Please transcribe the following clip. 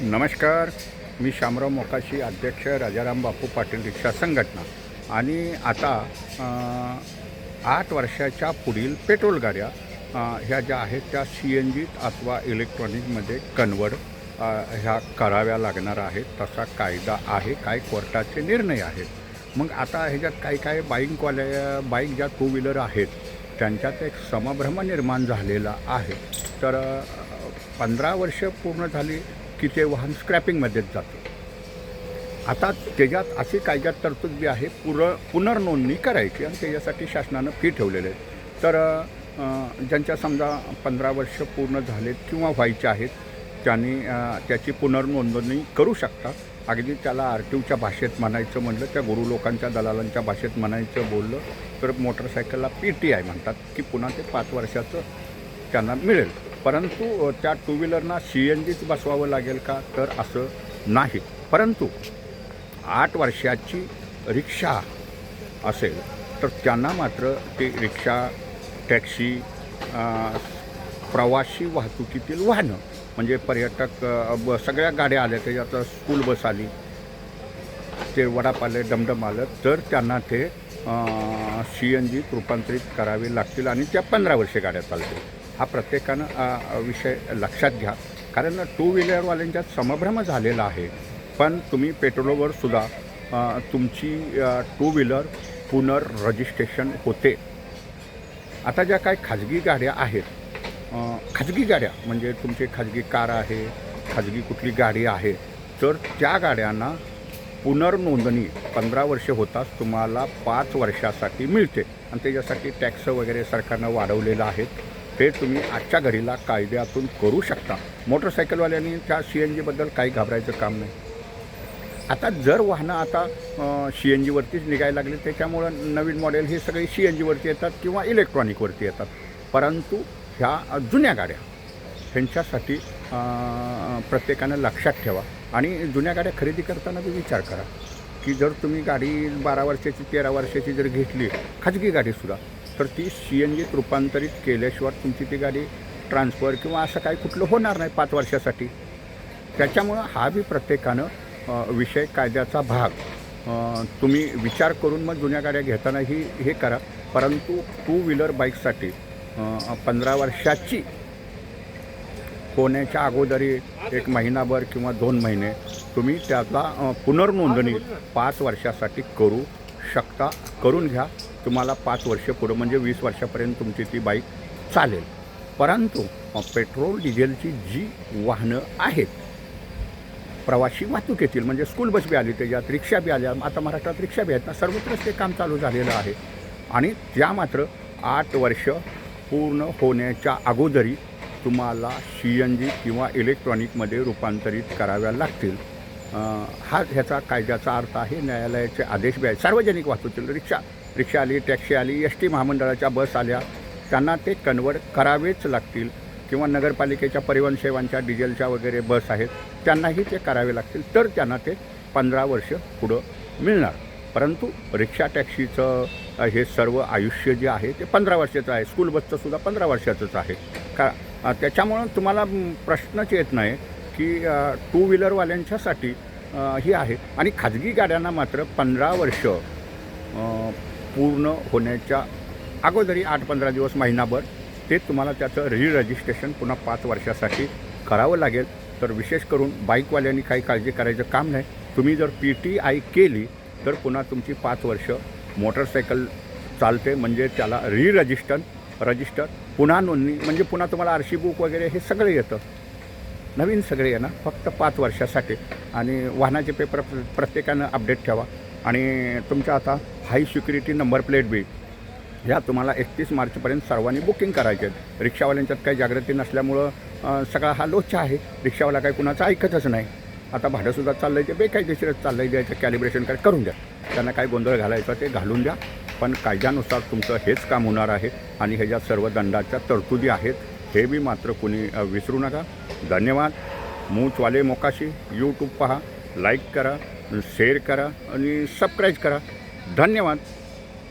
नमस्कार. मी शामराव मोकाशी अध्यक्ष राजाराम बापू पाटील रिक्षा संघटना. आणि आता आठ वर्षाच्या पुढील पेट्रोल गाड्या ह्या ज्या आहेत त्या सी एन जीत अथवा इलेक्ट्रॉनिकमध्ये कन्वर्ट ह्या कराव्या लागणार आहेत. तसा कायदा आहे काय कोर्टाचे निर्णय आहेत. मग आता ह्याच्यात काही काही बाईकवाल्या बाईक ज्या टू व्हीलर आहेत त्यांच्यात एक समभ्रम निर्माण झालेला आहे. तर पंधरा वर्ष पूर्ण झाली की ते वाहन स्क्रॅपिंगमध्येच जातं. आता त्याच्यात अशी कायद्यात तरतूद बी आहे पुर पुनर्नोंदणी करायची आणि त्याच्यासाठी शासनानं फी ठेवलेले आहे. तर ज्यांच्या समजा पंधरा वर्ष पूर्ण झालेत किंवा व्हायचे आहेत त्यांनी त्याची पुनर्नोंदणी करू शकता. अगदी त्याला आर टी ओच्या भाषेत म्हणायचं म्हणलं त्या गुरु लोकांच्या दलालांच्या भाषेत म्हणायचं बोललं तर मोटरसायकलला पी टी आय म्हणतात की पुन्हा ते पाच वर्षाचं त्यांना मिळेल. परंतु त्या टू व्हीलरना सी एन जीच बसवावं लागेल का? तर असं नाही. परंतु आठ वर्षाची रिक्षा असेल तर त्यांना मात्र ते रिक्षा टॅक्सी प्रवासी वाहतुकीतील वाहनं म्हणजे पर्यटक ब सगळ्या गाड्या आल्या त्याच्यात स्कूल बस आली ते वडाप आले डमडम आलं तर त्यांना ते सी एन जीत रूपांतरित करावे लागतील आणि त्या पंधरा वर्षे गाड्या चालतील. हा प्रत्येकानं विषय लक्षात घ्या. कारण टू व्हीलरवाल्यांच्यात समभ्रम झालेला आहे. पण तुम्ही पेट्रोलवर सुद्धा तुमची टू व्हीलर पुनर्रजिस्ट्रेशन होते. आता ज्या काही खाजगी गाड्या आहेत खाजगी गाड्या म्हणजे तुमची खाजगी कार आहे खाजगी कुठली गाडी आहे तर त्या गाड्यांना पुनर्नोंदणी पंधरा वर्षे होताच तुम्हाला पाच वर्षासाठी मिळते. आणि त्याच्यासाठी टॅक्स वगैरे सरकारनं वाढवलेलं आहे. ते तुम्ही आजच्या घडीला कायद्यातून करू शकता. मोटरसायकलवाल्यांनी त्या सी एन जीबद्दल काही घाबरायचं काम नाही. आता जर वाहनं आता सी एन जीवरतीच निघायला लागली त्याच्यामुळं नवीन मॉडेल हे सगळे सी एन जीवरती येतात किंवा इलेक्ट्रॉनिकवरती येतात. परंतु ह्या जुन्या गाड्या ह्यांच्यासाठी प्रत्येकानं लक्षात ठेवा. आणि जुन्या गाड्या खरेदी करताना बी विचार करा की जर तुम्ही गाडी बारा वर्षाची तेरा वर्षाची जर घेतली खाजगी गाडीसुद्धा तर ती सी एन जीत रूपांतरित केल्याशिवाय तुमची ती गाडी ट्रान्सफर किंवा असं काही कुठलं होणार नाही पाच वर्षासाठी. त्याच्यामुळं हा बी प्रत्येकानं विषय कायद्याचा भाग. तुम्ही विचार करून मग जुन्या गाड्या घेताना ही हे करा. परंतु टू व्हीलर बाईकसाठी पंधरा वर्षाची होण्याच्या अगोदरी एक महिनाभर किंवा दोन महिने तुम्ही त्याचा पुनर्नोंदणी पाच वर्षासाठी करू शकता करून घ्या. तुम्हाला पाच वर्ष पुढं म्हणजे वीस वर्षापर्यंत तुमची ती बाईक चालेल. परंतु पेट्रोल डिझेलची जी वाहनं आहेत प्रवासी वाहतूक येतील म्हणजे स्कूल बस बी आली त्याच्यात रिक्षा बी आल्या आता महाराष्ट्रात रिक्षा बी आहेत ना सर्वत्रच ते काम चालू झालेलं आहे. आणि त्या मात्र आठ वर्ष पूर्ण होण्याच्या अगोदरी तुम्हाला सी एन जी किंवा इलेक्ट्रॉनिकमध्ये रूपांतरित कराव्या लागतील. हा ह्याचा कायद्याचा अर्थ आहे न्यायालयाचे आदेश बी सार्वजनिक वाहतुकीतील रिक्षा रिक्षा आली टॅक्सी आली एस टी महामंडळाच्या बस आल्या. त्यांना ते कन्वर्ट करावेच लागतील किंवा नगरपालिकेच्या परिवहन सेवांच्या डिझेलच्या वगैरे बस आहेत त्यांनाही ते करावे लागतील तर त्यांना ते पंधरा वर्ष पुढं मिळणार. परंतु रिक्षा टॅक्सीचं हे सर्व आयुष्य जे आहे ते पंधरा वर्षाचं आहे. स्कूल बसचं सुद्धा पंधरा वर्षाचंच आहे. का त्याच्यामुळं तुम्हाला प्रश्नच येत नाही. की टू व्हीलरवाल्यांच्यासाठी ही आहे. आणि खाजगी गाड्यांना मात्र पंधरा वर्ष पूर्ण होण्याच्या अगोदरी आठ पंधरा दिवस महिनाभर ते तुम्हाला त्याचं री रजिस्ट्रेशन पुन्हा पाच वर्षासाठी करावं लागेल. तर विशेष करून बाईकवाल्यांनी काही काळजी करायचं काम नाही. तुम्ही जर पी टी आय केली तर पुन्हा तुमची पाच वर्ष मोटरसायकल चालते. म्हणजे त्याला री रजिस्टर रजिस्टर पुन्हा नोंदणी म्हणजे पुन्हा तुम्हाला आर सी बुक वगैरे हे सगळं येतं. नवीन सगळे आहे ना फक्त पाच वर्षासाठी. आणि वाहनाचे पेपर प्र- प्रत्येकानं अपडेट ठेवा. आणि तुमच्या आता हाय सिक्युरिटी नंबर प्लेट बी. ह्या तुम्हाला एकतीस मार्चपर्यंत सर्वांनी बुकिंग करायचे आहेत. रिक्षावाल्यांच्यात काही जागृती नसल्यामुळं सगळा हा लोचा आहे. रिक्षावाला काही कुणाचं ऐकतच नाही. आता भाडंसुद्धा चाललं आहे ते बेकायदेशीरच चाललं आहे द्यायचं कॅलिब्रेशन काय करून द्या. त्यांना काय गोंधळ घालायचा ते घालून द्या. पण कायद्यानुसार तुमचं हेच काम होणार आहे. आणि ह्याच्यात सर्व दंडाच्या तरतुदी आहेत हे बी मात्र कुणी विसरू नका. धन्यवाद. मूचवाले मोकाशी यूट्यूब पहा लाईक करा शेअर करा आणि सबस्क्राईब करा. धन्यवाद.